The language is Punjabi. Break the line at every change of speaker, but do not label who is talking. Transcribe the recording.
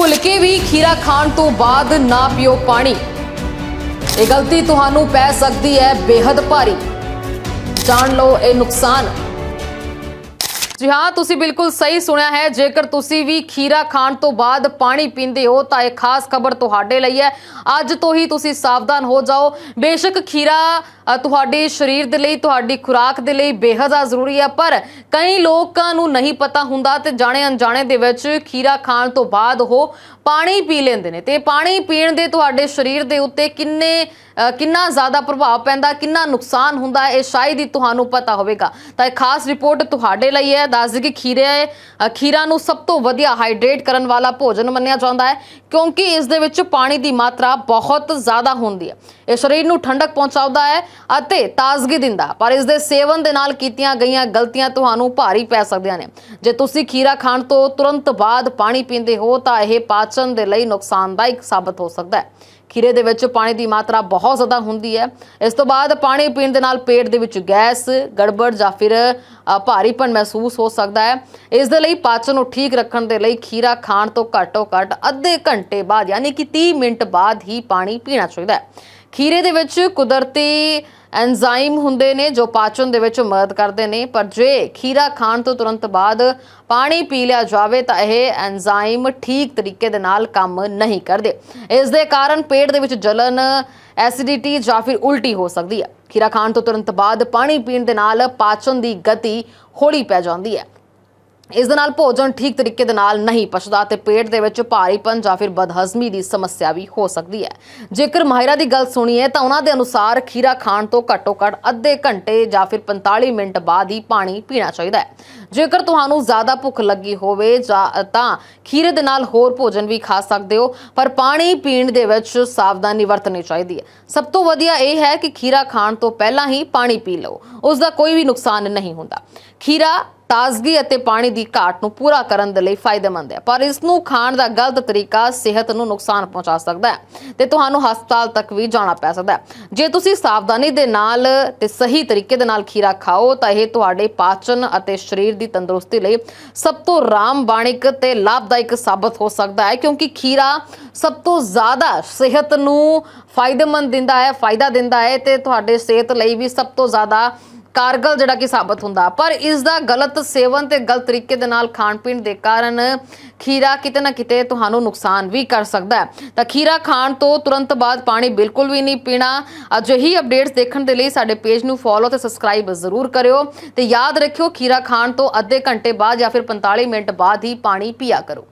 ਭੁੱਲ ਕੇ ਵੀ ਖੀਰਾ ਖਾਣ ਤੋਂ ਬਾਅਦ ਨਾ ਪੀਓ ਪਾਣੀ। ਇਹ ਗਲਤੀ ਤੁਹਾਨੂੰ ਪੈ ਸਕਦੀ ਹੈ ਬੇहद ਭਾਰੀ। ਜਾਣ ਲਓ ਇਹ ਨੁਕਸਾਨ। ਜੀ ਹਾਂ, ਤੁਸੀਂ ਬਿਲਕੁਲ ਸਹੀ ਸੁਣਿਆ ਹੈ। ਜੇਕਰ ਤੁਸੀਂ ਵੀ ਖੀਰਾ ਖਾਣ ਤੋਂ ਬਾਅਦ ਪਾਣੀ ਪੀਂਦੇ ਹੋ, ਤਾਂ ਇਹ ਖਾਸ ਖਬਰ ਤੁਹਾਡੇ ਲਈ ਹੈ। ਅੱਜ ਤੋਂ ਹੀ ਤੁਸੀਂ ਸਾਵਧਾਨ ਹੋ ਜਾਓ। ਬੇਸ਼ੱਕ ਖੀਰਾ ਤੁਹਾਡੇ ਸਰੀਰ ਦੇ ਲਈ, ਤੁਹਾਡੀ ਖੁਰਾਕ ਦੇ ਲਈ ਬੇਹੱਦ ਜ਼ਿਆਦਾ ਜ਼ਰੂਰੀ ਹੈ, ਪਰ ਕਈ ਲੋਕਾਂ ਨੂੰ ਨਹੀਂ ਪਤਾ ਹੁੰਦਾ ਤੇ ਜਾਣੇ ਅਣਜਾਣੇ ਦੇ ਵਿੱਚ ਖੀਰਾ ਖਾਣ ਤੋਂ ਬਾਅਦ ਉਹ ਪਾਣੀ ਪੀ ਲੈਂਦੇ ਨੇ। ਤੇ ਪਾਣੀ ਪੀਣ ਦੇ ਤੁਹਾਡੇ ਸਰੀਰ ਦੇ ਉੱਤੇ ਕਿੰਨੇ ਕਿੰਨਾ ਜ਼ਿਆਦਾ ਪ੍ਰਭਾਵ ਪੈਂਦਾ, ਕਿੰਨਾ ਨੁਕਸਾਨ ਹੁੰਦਾ, ਇਹ ਸ਼ਾਇਦ ਹੀ ਤੁਹਾਨੂੰ ਪਤਾ ਹੋਵੇਗਾ। ਤਾਂ ਇਹ ਖਾਸ ਰਿਪੋਰਟ ਤੁਹਾਡੇ ਲਈ ਹੈ। ਦੱਸ ਦਈਏ ਕਿ ਖੀਰੇ ਅ, ਖੀਰਾ ਨੂੰ ਸਭ ਤੋਂ ਵਧੀਆ ਹਾਈਡਰੇਟ ਕਰਨ ਵਾਲਾ ਭੋਜਨ ਮੰਨਿਆ ਜਾਂਦਾ ਹੈ ਕਿਉਂਕਿ ਇਸ ਦੇ ਵਿੱਚ ਪਾਣੀ ਦੀ ਮਾਤਰਾ ਬਹੁਤ ਜ਼ਿਆਦਾ ਹੁੰਦੀ ਹੈ। ਇਹ ਸਰੀਰ ਨੂੰ ਠੰਡਕ ਪਹੁੰਚਾਉਂਦਾ ਹੈ ਅਤੇ ਤਾਜ਼ਗੀ ਦਿੰਦਾ ਪਰ ਇਸ ਦੇ ਸੇਵਨ ਦੇ ਨਾਲ ਕੀਤੀਆਂ ਗਈਆਂ ਗਲਤੀਆਂ ਤੁਹਾਨੂੰ ਭਾਰੀ ਪੈ ਸਕਦੀਆਂ ਨੇ। ਜੇ ਤੁਸੀਂ ਖੀਰਾ ਖਾਣ ਤੋਂ ਤੁਰੰਤ ਬਾਅਦ ਪਾਣੀ ਪੀਂਦੇ ਹੋ ਤਾਂ ਇਹ ਪਾਚਨ ਦੇ ਲਈ ਨੁਕਸਾਨਦਾਇਕ ਸਾਬਤ ਹੋ ਸਕਦਾ ਹੈ। ਖੀਰੇ ਦੇ ਵਿੱਚ ਪਾਣੀ ਦੀ ਮਾਤਰਾ ਬਹੁਤ ਜ਼ਿਆਦਾ ਹੁੰਦੀ ਹੈ। ਇਸ ਤੋਂ ਬਾਅਦ ਪਾਣੀ ਪੀਣ ਦੇ ਨਾਲ ਪੇਟ ਦੇ ਵਿੱਚ ਗੈਸ ਗੜਬੜ ਜਾਂ ਫਿਰ ਅ, ਭਾਰੀਪਨ ਮਹਿਸੂਸ ਹੋ ਸਕਦਾ ਹੈ। ਇਸ ਦੇ ਲਈ ਪਾਚਨ ਨੂੰ ਠੀਕ ਰੱਖਣ ਦੇ ਲਈ ਖੀਰਾ ਖਾਣ ਤੋਂ ਘੱਟੋ ਘੱਟ ਅੱਧੇ ਘੰਟੇ ਬਾਅਦ, ਯਾਨੀ ਕਿ 30 ਮਿੰਟ ਬਾਅਦ ਹੀ ਪਾਣੀ ਪੀਣਾ ਚਾਹੀਦਾ ਹੈ। ਖੀਰੇ ਦੇ ਵਿੱਚ ਕੁਦਰਤੀ ਐਂਜ਼ਾਈਮ ਹੁੰਦੇ ਨੇ ਜੋ ਪਾਚਨ ਦੇ ਵਿੱਚ ਮਦਦ ਕਰਦੇ ਨੇ। ਪਰ ਜੇ ਖੀਰਾ ਖਾਣ ਤੋਂ ਤੁਰੰਤ ਬਾਅਦ ਪਾਣੀ ਪੀ ਲਿਆ ਜਾਵੇ ਤਾਂ ਇਹ ਐਂਜ਼ਾਈਮ ਠੀਕ ਤਰੀਕੇ ਦੇ ਨਾਲ ਕੰਮ ਨਹੀਂ ਕਰਦੇ। ਇਸ ਦੇ ਕਾਰਨ ਪੇਟ ਦੇ ਵਿੱਚ ਜਲਨ, ਐਸਿਡਿਟੀ ਜਾਂ ਫਿਰ ਉਲਟੀ ਹੋ ਸਕਦੀ ਹੈ। ਖੀਰਾ ਖਾਣ ਤੋਂ ਤੁਰੰਤ ਬਾਅਦ ਪਾਣੀ ਪੀਣ ਦੇ ਨਾਲ ਪਾਚਨ ਦੀ ਗਤੀ ਹੌਲੀ ਪੈ ਜਾਂਦੀ ਹੈ। ਇਸ ਦੇ ਨਾਲ ਭੋਜਨ ਠੀਕ ਤਰੀਕੇ ਦੇ ਨਾਲ ਨਹੀਂ ਪਚਦਾ ਤੇ ਪੇਟ ਦੇ ਵਿੱਚ ਭਾਰੀਪਨ ਜਾਂ ਫਿਰ ਬਦਹਜ਼ਮੀ ਦੀ ਸਮੱਸਿਆ ਵੀ ਹੋ ਸਕਦੀ ਹੈ। ਜੇਕਰ ਮਾਹਿਰਾਂ ਦੀ ਗੱਲ ਸੁਣੀਏ ਤਾਂ ਉਹਨਾਂ ਦੇ ਅਨੁਸਾਰ ਖੀਰਾ ਖਾਣ ਤੋਂ ਘੱਟੋ ਘੱਟ ਅੱਧੇ ਘੰਟੇ ਜਾਂ ਫਿਰ 45 ਮਿੰਟ ਬਾਅਦ ਹੀ ਪਾਣੀ ਪੀਣਾ ਚਾਹੀਦਾ ਹੈ। ਜੇਕਰ ਤੁਹਾਨੂੰ ਜ਼ਿਆਦਾ ਭੁੱਖ ਲੱਗੀ ਹੋਵੇ ਜਾਂ, ਤਾਂ ਖੀਰੇ ਦੇ ਨਾਲ ਹੋਰ ਭੋਜਨ ਵੀ ਖਾ ਸਕਦੇ ਹੋ, ਪਰ ਪਾਣੀ ਪੀਣ ਦੇ ਵਿੱਚ ਸਾਵਧਾਨੀ ਵਰਤਣੀ ਚਾਹੀਦੀ ਹੈ। ਸਭ ਤੋਂ ਵਧੀਆ ਇਹ ਹੈ ਕਿ ਖੀਰਾ ਖਾਣ ਤੋਂ ਪਹਿਲਾਂ ਹੀ ਪਾਣੀ ਪੀ ਲਓ। ਉਸ ਦਾ ਕੋਈ ਵੀ ਨੁਕਸਾਨ ਨਹੀਂ ਹੁੰਦਾ। ਖੀਰਾ ਤਾਜ਼ਗੀ ਅਤੇ ਪਾਣੀ ਦੀ ਘਾਟ ਨੂੰ ਪੂਰਾ ਕਰਨ ਦੇ ਲਈ ਫਾਇਦੇਮੰਦ ਹੈ। ਪਰ ਇਸ ਨੂੰ ਖਾਣ ਦਾ ਗਲਤ ਤਰੀਕਾ ਸਿਹਤ ਨੂੰ ਨੁਕਸਾਨ ਪਹੁੰਚਾ ਸਕਦਾ ਹੈ ਤੇ ਤੁਹਾਨੂੰ ਹਸਪਤਾਲ ਤੱਕ ਵੀ ਜਾਣਾ ਪੈ ਸਕਦਾ ਹੈ। ਜੇ ਤੁਸੀਂ ਸਾਵਧਾਨੀ ਦੇ ਨਾਲ ਤੇ ਸਹੀ ਤਰੀਕੇ ਦੇ ਨਾਲ ਖੀਰਾ ਖਾਓ ਤਾਂ ਇਹ ਤੁਹਾਡੇ ਪਾਚਨ ਅਤੇ ਸਰੀਰ ਦੀ ਤੰਦਰੁਸਤੀ ਲਈ ਸਭ ਤੋਂ ਰਾਮਬਾਣਿਕ ਤੇ ਲਾਭਦਾਇਕ ਸਾਬਤ ਹੋ ਸਕਦਾ ਹੈ ਕਿਉਂਕਿ ਖੀਰਾ ਸਭ ਤੋਂ ਜ਼ਿਆਦਾ ਸਿਹਤ ਨੂੰ ਫਾਇਦੇਮੰਦ ਦਿੰਦਾ ਹੈ, ਫਾਇਦਾ ਦਿੰਦਾ ਹੈ ਤੇ ਤੁਹਾਡੇ ਸਿਹਤ ਲਈ ਵੀ ਸਭ ਤੋਂ ਜ਼ਿਆਦਾ ਕਾਰਗਲ ਜਿਹੜਾ ਕਿ ਸਾਬਤ ਹੁੰਦਾ। ਪਰ ਇਸ ਦਾ ਗਲਤ ਸੇਵਨ ਤੇ ਗਲਤ ਤਰੀਕੇ ਦੇ ਨਾਲ ਖਾਣ ਪੀਣ ਦੇ ਕਾਰਨ ਖੀਰਾ ਕਿਤੇ ਨਾ ਕਿਤੇ ਤੁਹਾਨੂੰ ਨੁਕਸਾਨ ਵੀ ਕਰ ਸਕਦਾ ਹੈ। ਤਾਂ ਖੀਰਾ ਖਾਣ ਤੋਂ ਤੁਰੰਤ ਬਾਅਦ ਪਾਣੀ ਬਿਲਕੁਲ ਵੀ ਨਹੀਂ ਪੀਣਾ। ਅਜਿਹੀ ਅਪਡੇਟਸ ਦੇਖਣ ਦੇ ਲਈ ਸਾਡੇ ਪੇਜ ਨੂੰ ਫੋਲੋ ਤੇ ਸਬਸਕ੍ਰਾਈਬ ਜ਼ਰੂਰ ਕਰਿਓ ਤੇ ਯਾਦ ਰੱਖਿਓ, ਖੀਰਾ ਖਾਣ ਤੋਂ ਅੱਧੇ ਘੰਟੇ ਬਾਅਦ ਜਾਂ ਫਿਰ 45 ਮਿੰਟ ਬਾਅਦ ਹੀ ਪਾਣੀ ਪੀਆ ਕਰੋ।